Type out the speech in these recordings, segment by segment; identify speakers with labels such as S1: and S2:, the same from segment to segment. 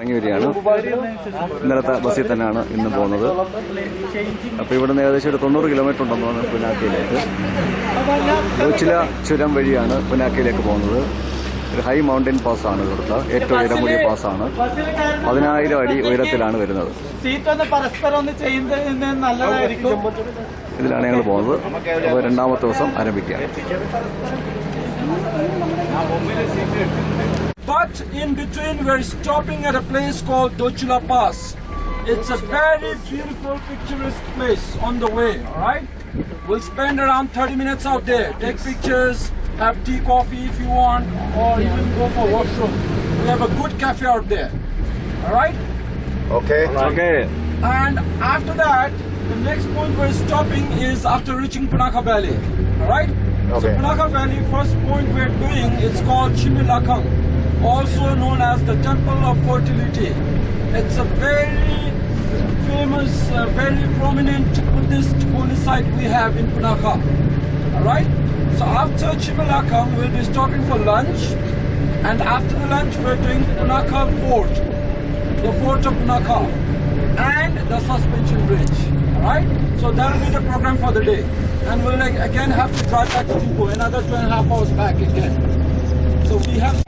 S1: ഇറങ്ങി വരികയാണ് ഇന്നലത്തെ ബസ്സിൽ തന്നെയാണ് ഇന്ന് പോകുന്നത്. അപ്പോൾ ഇവിടുന്ന് ഏകദേശം ഒരു തൊണ്ണൂറ് കിലോമീറ്റർ ഉണ്ടെന്ന് തോന്നുന്നു പുനാക്കയിലേക്ക് കൊച്ചില ചുരം വഴിയാണ് പുനാക്കയിലേക്ക് പോകുന്നത്. ഒരു ഹൈ മൗണ്ടൻ ആണ് ഇവിടുത്തെ. ഏറ്റവും ഉയരം കൂടിയ പാസ്സാണ് പതിനായിരം അടി ഉയരത്തിലാണ് വരുന്നത്. ഇതിലാണ് ഞങ്ങൾ പോകുന്നത്. അപ്പോൾ രണ്ടാമത്തെ ദിവസം ആരംഭിക്കുകയാണ്.
S2: But in between, we're stopping at a place called Dochula Pass. It's a very beautiful, picturesque place on the way, all right? We'll spend around 30 minutes out there. Take pictures, have tea, coffee if you want, or even go for a washroom. We have a good cafe out there, all
S1: right? Okay. Okay.
S2: And after that, the next point we're stopping is after reaching Punaka Valley, all right? Okay. So Punaka Valley, first point we're doing, it's called Chimilakang also known as the Temple of Fertility. It's a very famous, uh, very prominent Buddhist holy site we have in Punaka. Alright? So after Chimilakang, we'll be stopping for lunch. And after the lunch, we're doing Punaka Fort the fort of Punaka and the suspension bridge. Alright? So that will be the program for the day. And we'll like, again have to drive back to Tupo, another two and a half hours back again. So we have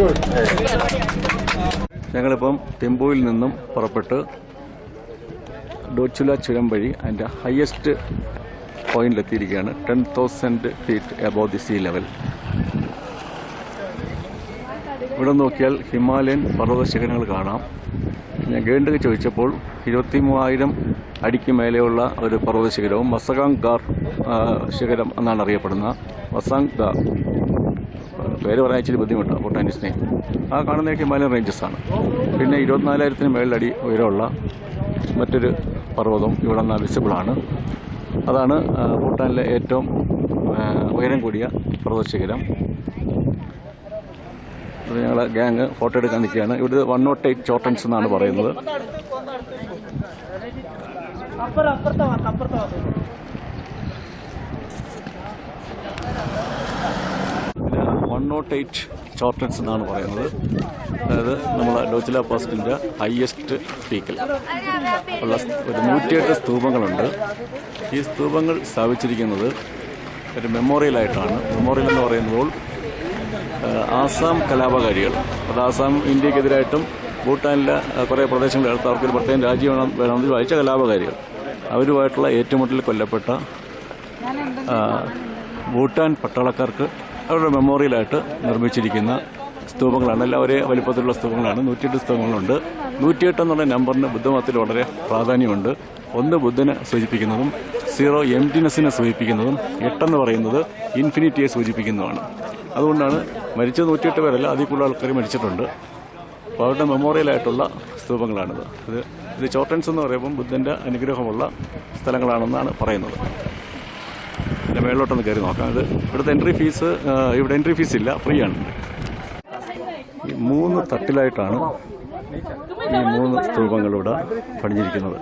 S3: good
S1: ഞങ്ങളിപ്പം ടെമ്പോയിൽ നിന്നും പുറപ്പെട്ട് ഡോച്ചുല ചുരം വഴി അതിന്റെ highest പോയിന്റിലെത്തിയിരിക്കുകയാണ്. Ten thousand feet above the sea level ഇവിടെ നോക്കിയാൽ Himalayan പർവത ശിഖരങ്ങൾ കാണാം. ഞാൻ ഗൈഡിന് ചോദിച്ചപ്പോൾ ഇരുപത്തി മൂവായിരം അടിക്ക് മേലെയുള്ള ഒരു പർവത ശിഖരവും വസകാങ് ഗാർ ശിഖരം എന്നാണ് അറിയപ്പെടുന്ന വസാങ് ഗാർ പേര് പറയാൻ ഇച്ചിരി ബുദ്ധിമുട്ടാണ് ബൊട്ടാനിസ്റ്റിനെ ആ കാണുന്ന ഹിമാലയൻ റേഞ്ചസാണ് പിന്നെ ഇരുപത്തിനാലായിരത്തിന് മേളിലടി ഉയരമുള്ള മറ്റൊരു പർവതം ഇവിടെ നിന്ന് വിസിബിളാണ് അതാണ് ഭൂട്ടാനിലെ ഏറ്റവും ഉയരം കൂടിയ പ്രദർശിഖരം ഇത് ഞങ്ങൾ ഗ്യാങ് ഫോട്ടോ എടുക്കാൻ നിൽക്കുകയാണ്. ഇവിടെ വൺ നോട്ട് എയ്റ്റ് ചോട്ടൻസ് എന്നാണ് പറയുന്നത്. വൺ നോട്ട് എയ്റ്റ് ചോർട്ടൻസ് എന്നാണ് പറയുന്നത്. അതായത് നമ്മൾ ലോച്ചില പോസ്റ്റിന്റെ ഹയസ്റ്റ് പീക്കിൽ ഉള്ള ഒരു നൂറ്റിയെട്ട് സ്തൂപങ്ങളുണ്ട്. ഈ സ്തൂപങ്ങൾ സ്ഥാപിച്ചിരിക്കുന്നത് ഒരു മെമ്മോറിയലായിട്ടാണ് മെമ്മോറിയൽ എന്ന് പറയുമ്പോൾ ആസാം കലാപകാരികൾ. അത് ആസാം ഇന്ത്യക്കെതിരായിട്ടും ഭൂട്ടാനിലെ കുറേ പ്രദേശങ്ങളിൽ പ്രദേശങ്ങളെടുത്ത് അവർക്കൊരു പ്രത്യേകം രാജ്യം വേണം വേണമെന്ന് വായിച്ച കലാപകാരികൾ. അവരുമായിട്ടുള്ള ഏറ്റുമുട്ടലിൽ കൊല്ലപ്പെട്ട ഭൂട്ടാൻ പട്ടാളക്കാർക്ക് അവരുടെ മെമ്മോറിയലായിട്ട് നിർമ്മിച്ചിരിക്കുന്ന സ്തൂപങ്ങളാണ്. എല്ലാം ഒരേ വലിപ്പത്തിലുള്ള സ്തൂപങ്ങളാണ്. നൂറ്റിയെട്ട് സ്തൂപങ്ങളുണ്ട്. നൂറ്റിയെട്ട് എന്നുള്ള നമ്പറിന് ബുദ്ധമതത്തിൽ വളരെ പ്രാധാന്യമുണ്ട്. ഒന്ന് ബുദ്ധനെ സൂചിപ്പിക്കുന്നതും സീറോ എംറ്റിനെസ്സിനെ സൂചിപ്പിക്കുന്നതും എട്ടെന്ന് പറയുന്നത് ഇൻഫിനിറ്റിയെ സൂചിപ്പിക്കുന്നതുമാണ്. അതുകൊണ്ടാണ് മരിച്ച നൂറ്റിയെട്ട് പേരല്ല അതിൽ കൂടുതൽ ആൾക്കാർ മരിച്ചിട്ടുണ്ട്. അപ്പോൾ അവരുടെ മെമ്മോറിയലായിട്ടുള്ള സ്തൂപങ്ങളാണിത്. ഇത് ഇത് ചോട്ടൻസ് എന്ന് പറയുമ്പം ബുദ്ധന്റെ അനുഗ്രഹമുള്ള സ്ഥലങ്ങളാണെന്നാണ് പറയുന്നത്. പിന്നെ മേളിലോട്ടൊന്ന് കയറി നോക്കാം. ഇത് ഇവിടുത്തെ എൻട്രി ഫീസ് ഇവിടെ എൻട്രി ഫീസ് ഇല്ല ഫ്രീ ആണ്. ഈ മൂന്ന് തട്ടിലായിട്ടാണ് ഈ മൂന്ന് സ്തൂപങ്ങളിവിടെ പണിഞ്ഞിരിക്കുന്നത്.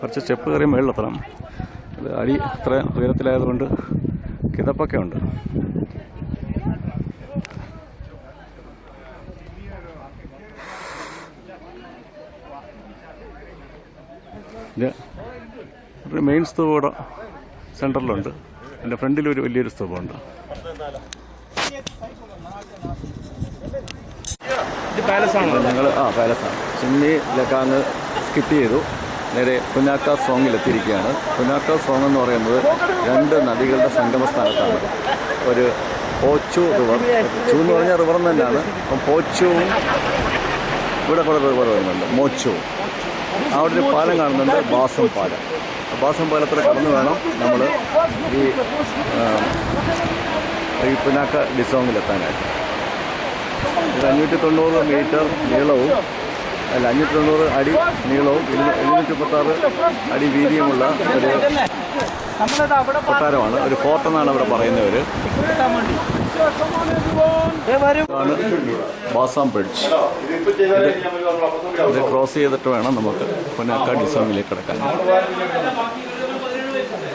S1: കുറച്ച് സ്റ്റെപ്പ് കയറി മേളിലെത്തണം. അത് അടി അത്ര ഉയരത്തിലായതുകൊണ്ട് കിതപ്പൊക്കെ ഉണ്ട്. ഇത് ഒരു മെയിൻ സ്തൂപം ഇവിടെ സെന്ററിലുണ്ട് എന്റെ ഫ്രണ്ടിൽ ഒരു വലിയൊരു സ്തൂപമുണ്ട് ഞങ്ങൾ ആ പാലസാണ് ചിമ്മി ലക്കാങ് സ്കിപ്പ് ചെയ്തു. നേരെ പുനാക്ക സോങ്ങിൽ എത്തിയിരിക്കുകയാണ്. പുനാക്ക സോങ് എന്ന് പറയുന്നത് രണ്ട് നദികളുടെ സംഗമ സ്ഥാനത്താണ് ഒരു പോച്ചു റിവർ ചൂ എന്ന് പറഞ്ഞാൽ റിവർ തന്നെയാണ്. അപ്പം പോച്ചുവും ഇവിടെ കുറേ റിവർ വരുന്നുണ്ട്. മോച്ചുവും അവിടെ ഒരു പാലം കാണുന്നുണ്ട് ബാസം പാലം. ബാസം പാലത്തിൽ കടന്നു വേണം നമ്മൾ ഈ ഈ പുനാക്ക ഡിസോങ്ങിലെത്താനായിട്ട്. ഇത് അഞ്ഞൂറ്റി തൊണ്ണൂറ് മീറ്റർ നീളവും അല്ല അഞ്ഞൂറ്റി തൊണ്ണൂറ് അടി നീളവും എഴുന്നൂറ്റി മുപ്പത്താറ് അടി വീതിയുമുള്ള ഒരു കൊട്ടാരമാണ്. ഒരു ഫോർട്ട് എന്നാണ് ഇവിടെ പറയുന്നവർ ബാസാം ബ്രിഡ്ജ്. ഇത് ക്രോസ് ചെയ്തിട്ട് വേണം നമുക്ക് പൊന്നാക്കാട് ഡിസോങ്ങിലേക്ക് കിടക്കാൻ.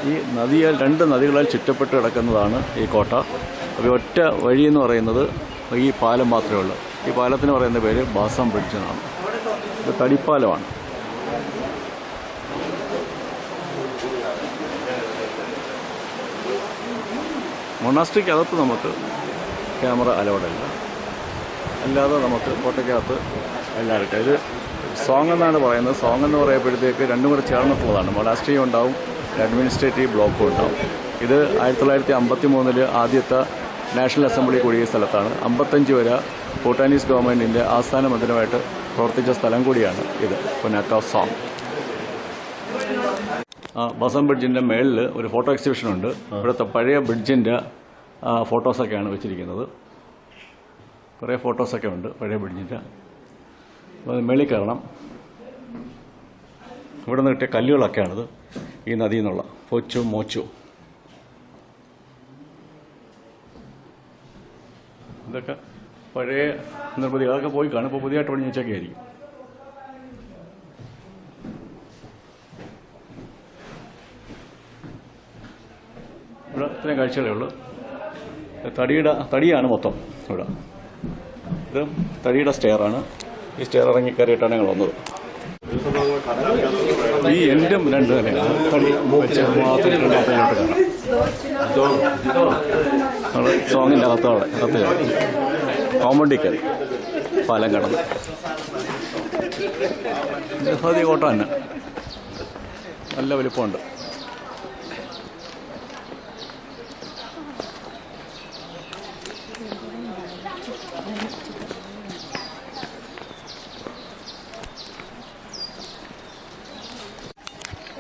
S1: ഈ നദിയാൽ രണ്ട് നദികളാൽ ചുറ്റപ്പെട്ട് കിടക്കുന്നതാണ് ഈ കോട്ട. അപ്പോൾ ഒറ്റ വഴി എന്ന് പറയുന്നത് ഈ പാലം മാത്രമേ ഉള്ളൂ. ഈ പാലത്തിന് പറയുന്ന പേര് ബാസാം ബ്രിഡ്ജ് എന്നാണ്. ഇത് തടിപ്പാലമാണ്. മൊണാസ്ട്രിക്ക് അകത്ത് നമുക്ക് ക്യാമറ അലൗഡല്ല. അല്ലാതെ നമുക്ക് കോട്ടയ്ക്കകത്ത് എല്ലാവർക്കും ഇത് സോങ് എന്നാണ് പറയുന്നത്. സോങ് എന്ന് പറയുമ്പോഴത്തേക്ക് രണ്ടും കൂടെ ചേർന്നിട്ടുള്ളതാണ്. മൊണാസ്ട്രിയും ഉണ്ടാവും അഡ്മിനിസ്ട്രേറ്റീവ് ബ്ലോക്കും ഉണ്ടാവും. ഇത് ആയിരത്തി തൊള്ളായിരത്തി അമ്പത്തി മൂന്നിൽ ആദ്യത്തെ നാഷണൽ അസംബ്ലി കൂടിയ സ്ഥലത്താണ്. അമ്പത്തഞ്ച് വരെ ഭൂട്ടാനീസ് ഗവൺമെന്റിന്റെ ആസ്ഥാന മന്ദിരമായിട്ട് പ്രവർത്തിച്ച സ്ഥലം കൂടിയാണ് ഇത്. പൊന്നാക്ക സോങ്. ബസം ബ്രിഡ്ജിന്റെ മേളിൽ ഒരു ഫോട്ടോ എക്സിബിഷൻ ഉണ്ട്. ഇവിടുത്തെ പഴയ ബ്രിഡ്ജിന്റെ ഫോട്ടോസൊക്കെയാണ് വെച്ചിരിക്കുന്നത്. കുറേ ഫോട്ടോസൊക്കെ ഉണ്ട് പഴയ ബ്രിഡ്ജിന്റെ അപ്പോൾ അത് മേളിൽ കയറണം. ഇവിടെ നിന്ന് കിട്ടിയ കല്ലുകളൊക്കെയാണിത്. ഈ നദിയിൽ നിന്നുള്ള പൊച്ചു മോച്ചു. ഇതൊക്കെ പഴയ നിർമ്മിതി അതൊക്കെ പോയി കാണും. ഇപ്പോൾ പുതിയതായിട്ട് പണി വെച്ചൊക്കെ ആയിരിക്കും ഇവിടെ ഇത്രയും കാഴ്ചകളേ ഉള്ളൂ. തടിയുടെ തടിയാണ് മൊത്തം ഇവിടെ. ഇത് തടിയുടെ സ്റ്റെയറാണ് ഈ സ്റ്റെയർ ഇറങ്ങി കയറിയിട്ടാണ് ഞങ്ങൾ വന്നത്. ഈ എൻഡും രണ്ട് തന്നെയാണ്. സോങ്ങിന്റെ അകത്തോടെ അകത്ത് കയറി പാലം കടന്ന്. കോട്ട തന്നെ. നല്ല വലിപ്പമുണ്ട്.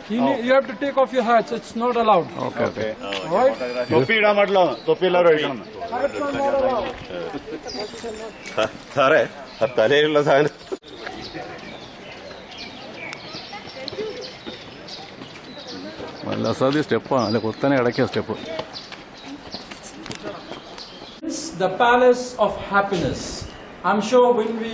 S2: You, need, you have to take off your hats. It's not allowed.
S1: Okay okay
S2: All right?
S4: തൊപ്പി ഇടാൻ പാടില്ല തൊപ്പി എല്ലാവരും അഴിക്കണം
S2: Hats are not allowed.
S4: സാറേ ആ തലയിലുള്ള സാധനം
S1: നല്ല അസാധ്യ സ്റ്റെപ്പാണ് അല്ല കുത്തനെ ഇടയ്ക്കിയ step
S2: It's the palace of happiness. I'm sure when we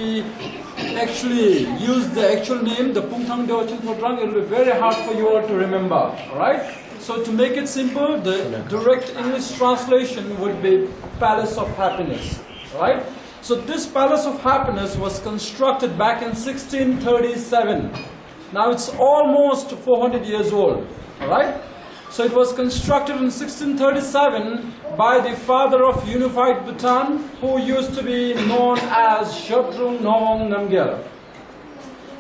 S2: actually use the actual name, the Pungthang Deochin Phodrang, it will be very hard for you all to remember. Alright? So to make it simple, the direct English translation would be Palace of Happiness. Right? So this Palace of Happiness was constructed back in 1637. Now it's almost 400 years old. Alright? So it was constructed in 1637 by the father of unified Bhutan, who used to be known as Shabdrung Nong Namgyal.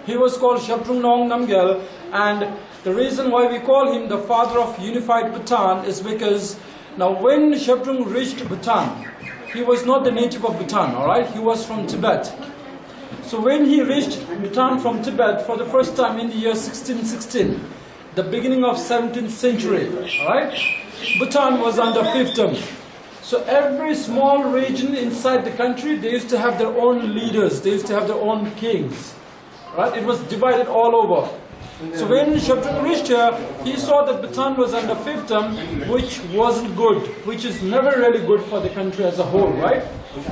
S2: He was called Shabdrung Nong Namgyal, and the reason why we call him the father of unified Bhutan is because now when Shabdrung reached Bhutan, he was not the native of Bhutan, alright? He was from Tibet. So when he reached Bhutan from Tibet for the first time in the year 1616, the beginning of 17th century, right? Bhutan was under fiefdom. So every small region inside the country, they used to have their own leaders, they used to have their own kings. Right? It was divided all over. So when Shabdrung reached here, he saw that Bhutan was under fiefdom, which wasn't good, which is never really good for the country as a whole, right?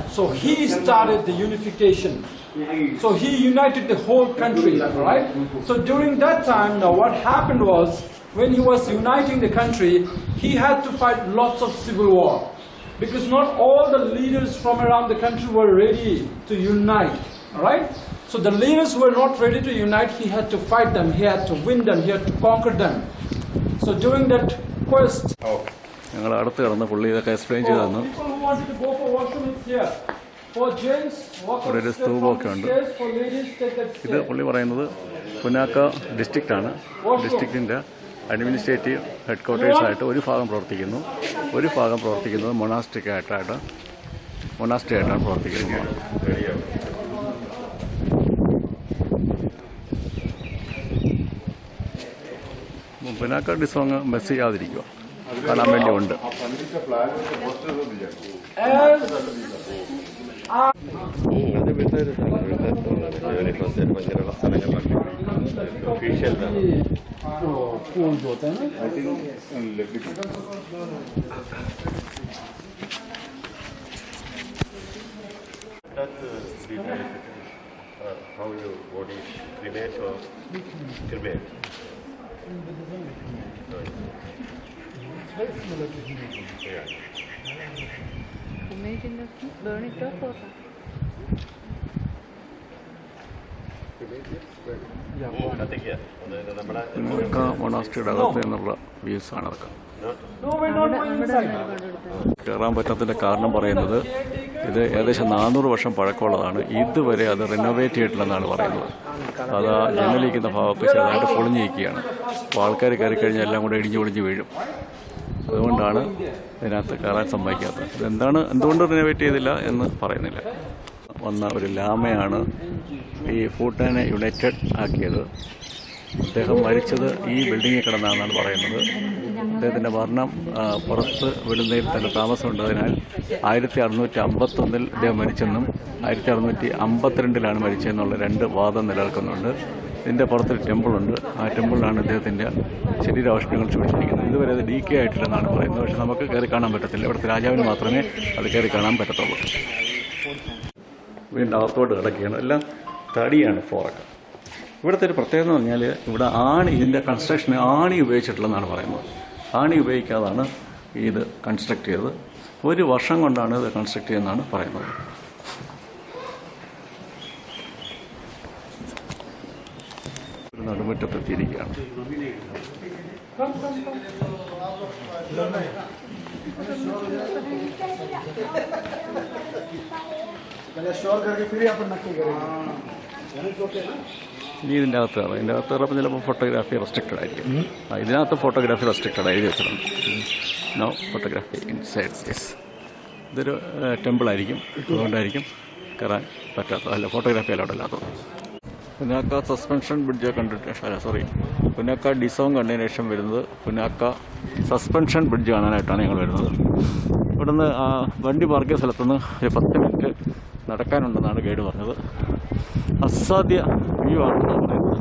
S2: So he started the unification. So he united the whole country, right? So during that time, now what happened was, when he was uniting the country, he had to fight lots of civil war. Because not all the leaders from around the country were ready to unite, alright? So the leaders were not ready to unite, he had to fight them, he had to win them, he had to conquer them. So during that quest,
S1: ഞങ്ങൾ അടുത്ത് കിടന്ന് പുള്ളി ഇതൊക്കെ explain ചെയ്ത് തന്നു
S2: people who wanted to go for washroom, it's here. For gents, walk
S1: ഇവിടെ ഒരു സ്തൂപമൊക്കെ ഉണ്ട്. ഇത്. പുള്ളി പറയുന്നത് പുനാക്ക ഡിസ്ട്രിക്റ്റാണ് ഡിസ്ട്രിക്റ്റിന്റെ അഡ്മിനിസ്ട്രേറ്റീവ് ഹെഡ്ക്വാർട്ടേഴ്സായിട്ട് ഒരു ഭാഗം പ്രവർത്തിക്കുന്നു ഒരു ഭാഗം പ്രവർത്തിക്കുന്നത് മൊണാസ്ട്രി ആയിട്ടാണ് പ്രവർത്തിക്കുന്നത് പുനാക്ക ഡിസോങ് മെസ്സ് ചെയ്യാതിരിക്കുക കാണാൻ വേണ്ടി ഉണ്ട്
S2: As
S4: ഇങ്ങനെയുള്ള സ്ഥലങ്ങളിലൊക്കെ official how your body cremate or cremate. Yeah.
S3: burn it off or
S4: Nothing here. അതായത് നമ്മുടെ
S1: പുന്നാക്ക മൊണാസ്ട്രിയുടെ അകത്ത് നിന്നുള്ള വ്യൂസാണ് അതൊക്കെ കയറാൻ പറ്റാത്തതിന്റെ കാരണം പറയുന്നത് ഇത് ഏകദേശം നാനൂറ് വർഷം പഴക്കമുള്ളതാണ് ഇതുവരെ അത് റിനോവേറ്റ് ചെയ്തിട്ടില്ലെന്നാണ് പറയുന്നത് അത് ജനലിരിക്കുന്ന ഭാഗത്ത് ചെറുതായിട്ട് പൊളിഞ്ഞിരിക്കുകയാണ് അപ്പോൾ ആൾക്കാർ കയറി കഴിഞ്ഞാൽ എല്ലാം കൂടെ ഇടിഞ്ഞു പൊളിഞ്ഞ് വീഴും. അതുകൊണ്ടാണ് ഇതിനകത്ത് കയറാൻ സമ്മതിക്കാത്തത്. ഇതെന്താണ് എന്തുകൊണ്ട് റിനോവേറ്റ് ചെയ്തില്ല എന്ന് പറയുന്നില്ല. വന്ന ഒരു ലാമയാണ് ഈ ഫൂട്ടാനെ യുണൈറ്റഡ് ആക്കിയത്. അദ്ദേഹം മരിച്ചത് ഈ ബിൽഡിങ്ങിൽ കിടന്നാണെന്നാണ് പറയുന്നത്. അദ്ദേഹത്തിന്റെ മരണം പുറത്ത് വിടുന്നതിൽ തന്നെ താമസമുണ്ടതിനാൽ ആയിരത്തി അറുന്നൂറ്റി അമ്പത്തൊന്നിൽ അദ്ദേഹം മരിച്ചെന്നും ആയിരത്തി അറുന്നൂറ്റി അമ്പത്തിരണ്ടിലാണ് മരിച്ചതെന്നുള്ള രണ്ട് വാദം നിലനിൽക്കുന്നുണ്ട്. ഇതിന്റെ പുറത്തൊരു ടെമ്പിളുണ്ട് ആ ടെമ്പിളിലാണ് അദ്ദേഹത്തിന്റെ ശരീരാവഷ്ണങ്ങൾ സൂക്ഷിച്ചിരിക്കുന്നത് ഇതുവരെ അത് ഡി കെ ആയിട്ടില്ലെന്നാണ് പറയുന്നത്. പക്ഷേ നമുക്ക് കയറി കാണാൻ പറ്റത്തില്ല. ഇവിടുത്തെ രാജാവിന് മാത്രമേ അത് കയറി കാണാൻ പറ്റത്തുള്ളൂ. വീണ്ടും അകത്തോട്ട് കിടക്കുകയാണ്. എല്ലാം തടിയാണ് ഫ്ലോറൊക്കെ ഇവിടുത്തെ ഒരു പ്രത്യേകത എന്ന് പറഞ്ഞാൽ ഇവിടെ ആണി ഇതിന്റെ കൺസ്ട്രക്ഷൻ ആണി ഉപയോഗിച്ചിട്ടുള്ളതെന്നാണ് പറയുന്നത്. ആണി ഉപയോഗിക്കാതാണ് ഇത് കൺസ്ട്രക്ട് ചെയ്തത്. ഒരു വർഷം കൊണ്ടാണ് ഇത് കൺസ്ട്രക്ട് ചെയ്യുന്നതാണ് പറയുന്നത്. നടുമുറ്റത്തെത്തിയിരിക്കുകയാണ്. ഇനി ഇതിന്റെ അകത്ത് കയറാം. ഇതിന്റെ അകത്ത് കയറുമ്പോൾ ചിലപ്പോൾ ഫോട്ടോഗ്രാഫി റെസ്ട്രിക്റ്റഡ് ആയിരിക്കും. ഇതിനകത്ത് ഫോട്ടോഗ്രാഫി റെസ്ട്രിക്റ്റഡ് ആയി വെച്ചിട്ടുണ്ട്. നോ ഫോട്ടോഗ്രാഫി ഇൻസൈഡ് ദിസ് ഇതൊരു ടെമ്പിളായിരിക്കും അതുകൊണ്ടായിരിക്കും കയറാൻ പറ്റാത്തത്. അല്ല ഫോട്ടോഗ്രാഫി അല്ലാതെ അല്ലാത്തത്. പുനാക്ക സസ്പെൻഷൻ ബ്രിഡ്ജ് കണ്ടിട്ട് അല്ല സോറി പുനാക്ക ഡിസോൺ കണ്ടതിന് ശേഷം വരുന്നത് പുനാക്ക സസ്പെൻഷൻ ബ്രിഡ്ജ് കാണാനായിട്ടാണ് ഞങ്ങൾ വരുന്നത്. ഇവിടുന്ന് ആ വണ്ടി പാർക്ക് സ്ഥലത്തുനിന്ന് ഒരു പത്ത് മിനിറ്റ് നടക്കാനുണ്ടെന്നാണ് ഗൈഡ് പറഞ്ഞത്. അസാധ്യ വ്യൂ ആണെന്നാണ് പറയുന്നത്.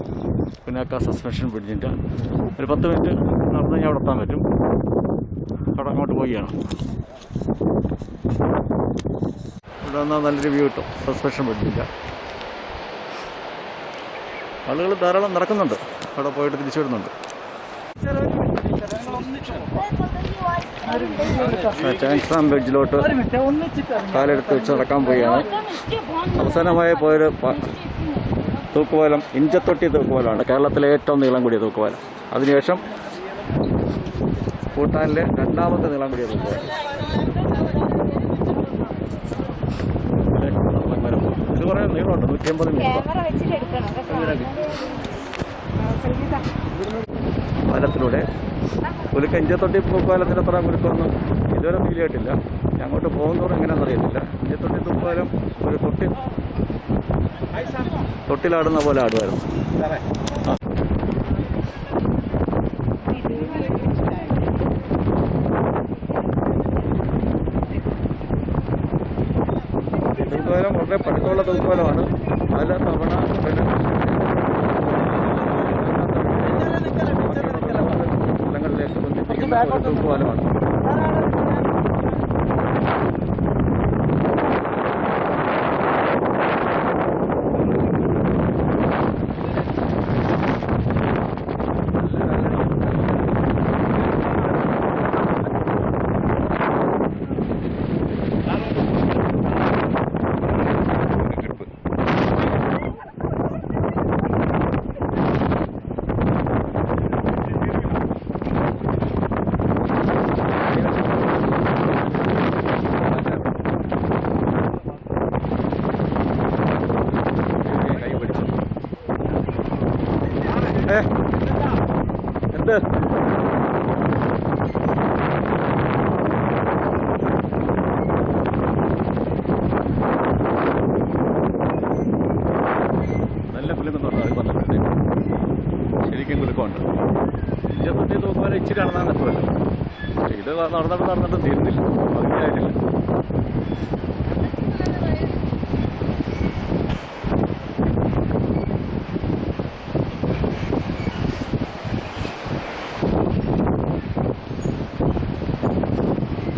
S1: പുനാക്ക സസ്പെൻഷൻ ബ്രിഡ്ജിന്റെ ഒരു പത്ത് മിനിറ്റ് നടന്നു കഴിഞ്ഞാൽ അവിടെ എത്താൻ പറ്റും. അവിടെ അങ്ങോട്ട് പോവുകയാണ്. ഇവിടെ നിന്നാൽ നല്ലൊരു വ്യൂ കിട്ടും സസ്പെൻഷൻ ബ്രിഡ്ജിന്റെ ആളുകൾ ധാരാളം നടക്കുന്നുണ്ട്. അവിടെ പോയിട്ട് തിരിച്ചു വരുന്നുണ്ട്. ചാൻസ്ലാം ബ്രിഡ്ജിലോട്ട് കാലെടുത്ത് വെച്ച് നടക്കാൻ പോവുകയാണ്. അവസാനമായി പോയൊരു തൂക്കുപാലം ഇഞ്ചത്തൊട്ടി തൂക്കുപാലമാണ് കേരളത്തിലെ ഏറ്റവും നീളം കൂടിയ തൂക്കുപാലം. അതിനുശേഷം ഭൂട്ടാനിലെ രണ്ടാമത്തെ നീളം കൂടിയ തൂക്കുപാലം ഇത് കുറേ നീളമുണ്ട്. നൂറ്റി അമ്പത് പാലത്തിലൂടെ. ഒരു കഞ്ചത്തൊട്ടി തൂക്കുപാലത്തിന് അത്ര കുരുക്കൊന്നും ഇതുവരെ ഫീൽ ചെയ്തിട്ടില്ല അങ്ങോട്ട് പോകുന്നതോറും എങ്ങനെയാണെന്ന് അറിയത്തില്ല. കഞ്ചത്തൊട്ടി പൂക്കാലം ഒരു തൊട്ടി തൊട്ടിലാടുന്ന പോലെ ആടുമായിരുന്നു. ആ. തൂക്കുപാലം വളരെ പഴക്കമുള്ള തൂക്കുപാലമാണ് പല തവണ സ്ഥലങ്ങളിലേക്ക് ബന്ധിപ്പിക്കുന്ന ഒരു നടന്നു നടന്നിട്ട് തീരുന്നില്ല. അതിനായിട്ടില്ല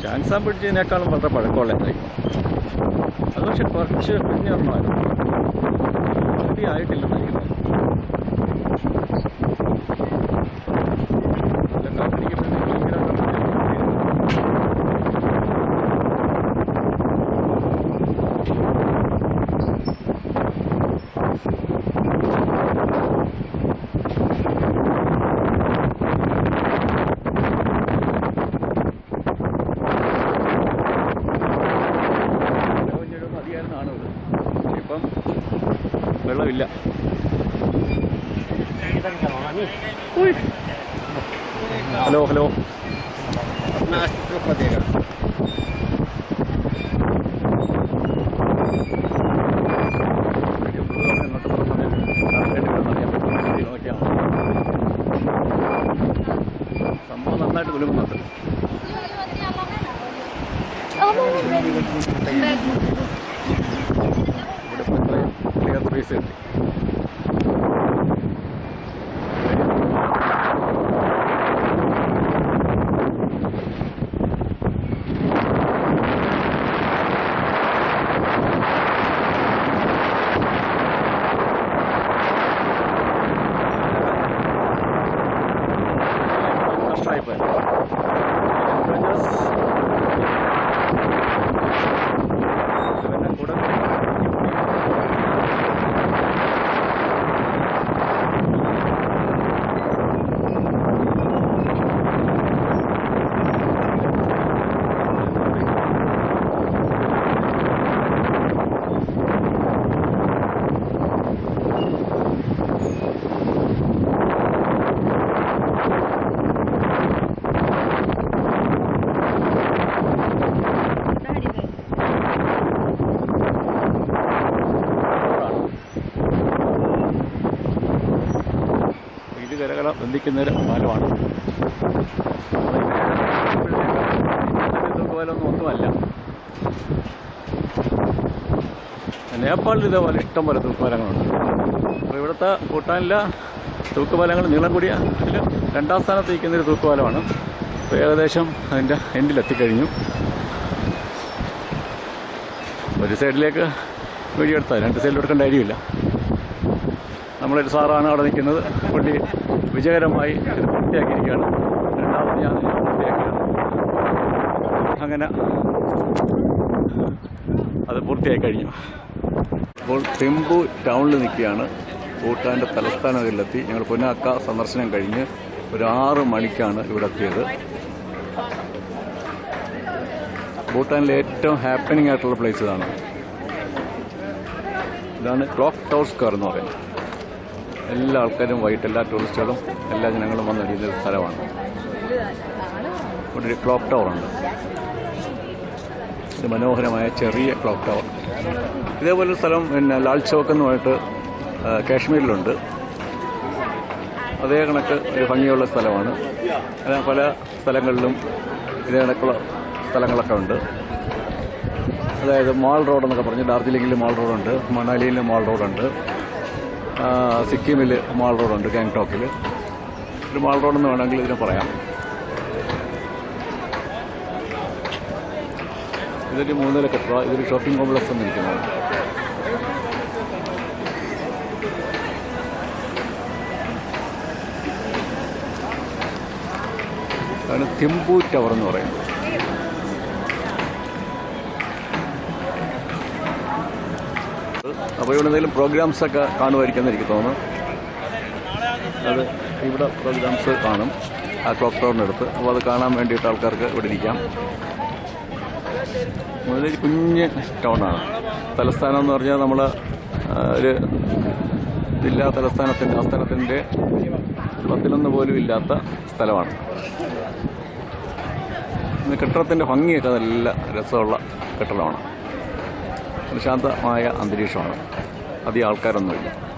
S1: ചാൻസാൻ പിടിച്ചതിനേക്കാളും വളരെ പഴക്കമുള്ളതായിരിക്കും അത് പക്ഷെ കുറച്ച് പിന്നെയൊന്നും ആയിട്ടില്ല ആയിട്ടില്ല ഉയ്. ഹലോ ഹലോ സംഭവം നന്നായിട്ട് കുലുങ്ങുന്നുണ്ട് ഇവിടെ ക്ലിയർ സ്പേസ് കിട്ടി കഷ്ടമായിപ്പോയി ഇവന്റെ കൂടെ ഇത് ഒരു പാലമാണ് തൂക്കുപാലമൊന്നും ഒന്നുമല്ല. നേപ്പാളിൽ ഇതേപോലെ ഇഷ്ടം പോലെ തൂക്കുപാലങ്ങളുണ്ട്. അപ്പോൾ ഇവിടുത്തെ ഭൂട്ടാനിലെ തൂക്കുപാലങ്ങൾ നീളം കൂടിയ അതിൽ രണ്ടാം സ്ഥാനത്ത് നിൽക്കുന്ന ഒരു തൂക്കുപാലമാണ്. അപ്പോൾ ഏകദേശം അതിന്റെ എൻഡിലെത്തിക്കഴിഞ്ഞു ഒരു സൈഡിലേക്ക് വീഡിയോ രണ്ട് സൈഡിൽ എടുക്കേണ്ട കാര്യമില്ല. നമ്മളൊരു സാറാണ് അവിടെ നിൽക്കുന്നത്. പുള്ളി വിജയകരമായി ഇത് പൂർത്തിയാക്കിയിരിക്കുകയാണ്. രണ്ടാമത് ഞാൻ പൂർത്തിയാക്കിയാണ്. അങ്ങനെ അത് പൂർത്തിയായി കഴിഞ്ഞു. ഇപ്പോൾ തെമ്പു ടൗണിൽ നിൽക്കുകയാണ്. ഭൂട്ടാന്റെ തലസ്ഥാനത്തിലെത്തി ഞങ്ങൾ പൊന്നാക്ക സന്ദർശനം കഴിഞ്ഞ് ഒരു ആറ് മണിക്കാണ് ഇവിടെ എത്തിയത്. ഭൂട്ടാനിലെ ഏറ്റവും ഹാപ്പനിങ് ആയിട്ടുള്ള പ്ലേസ് ഇതാണ്. ഇതാണ് ക്ലോക്ക് ടവർ സ്ക്വയർ എന്ന് പറയുന്നത്. എല്ലാ ആൾക്കാരും വൈകിട്ട് എല്ലാ ടൂറിസ്റ്റുകളും എല്ലാ ജനങ്ങളും വന്നടിയുന്ന ഒരു സ്ഥലമാണ്. ഇവിടെ ഒരു ക്ലോക്ക് ടവർ ഉണ്ട്. ഇത് മനോഹരമായ ചെറിയ ക്ലോക്ക് ടവർ. ഇതേപോലൊരു സ്ഥലം പിന്നെ ലാൽ ചോക്ക് എന്ന് പറഞ്ഞിട്ട് കാശ്മീരിലുണ്ട്. അതേ കണക്ക് ഒരു ഭംഗിയുള്ള സ്ഥലമാണ്. അങ്ങനെ പല സ്ഥലങ്ങളിലും ഇതേ കണക്കുള്ള സ്ഥലങ്ങളൊക്കെ ഉണ്ട്. അതായത് മാൾ റോഡ് എന്നൊക്കെ പറഞ്ഞ് ഡാർജിലിംഗിൽ മാൾ റോഡുണ്ട് മണാലിയിൽ മാൾ റോഡുണ്ട്. സിക്കിമിൽ മാൾ റോഡുണ്ട് ഗാങ്ടോക്കിൽ ഒരു മാൾ റോഡെന്ന് വേണമെങ്കിൽ ഇതിനെ പറയാം. ഇതൊരു മൂന്നില കെട്ടിട ഇതൊരു ഷോപ്പിംഗ് കോംപ്ലക്സ് എന്ന് ഇരിക്കുന്നത് അതാണ് തിമ്പു ടവർ എന്ന് പറയുന്നത്. അപ്പോൾ ഇവിടെ എന്തെങ്കിലും പ്രോഗ്രാംസൊക്കെ കാണുമായിരിക്കും എനിക്ക് തോന്നുന്നു. അത് ഇവിടെ പ്രോഗ്രാംസ് കാണും. ആ ക്ലോക്ക് ടവറിനടുത്ത് അപ്പോൾ അത് കാണാൻ വേണ്ടിയിട്ട് ആൾക്കാർക്ക് ഇവിടെ ഇരിക്കാം. മുതലൊരു കുഞ്ഞ് ടൗണാണ് തലസ്ഥാനം എന്ന് പറഞ്ഞാൽ നമ്മൾ ഒരു ജില്ലാ തലസ്ഥാനത്തിന്റെ ആസ്ഥാനത്തിന്റെ പത്തിലൊന്ന് പോലും ഇല്ലാത്ത സ്ഥലമാണ്. കെട്ടിടത്തിന്റെ ഭംഗിയൊക്കെ നല്ല രസമുള്ള കെട്ടിടമാണ്. ശാന്തമായ അന്തരീക്ഷമാണ്. അധികം ആൾക്കാരൊന്നുമില്ല.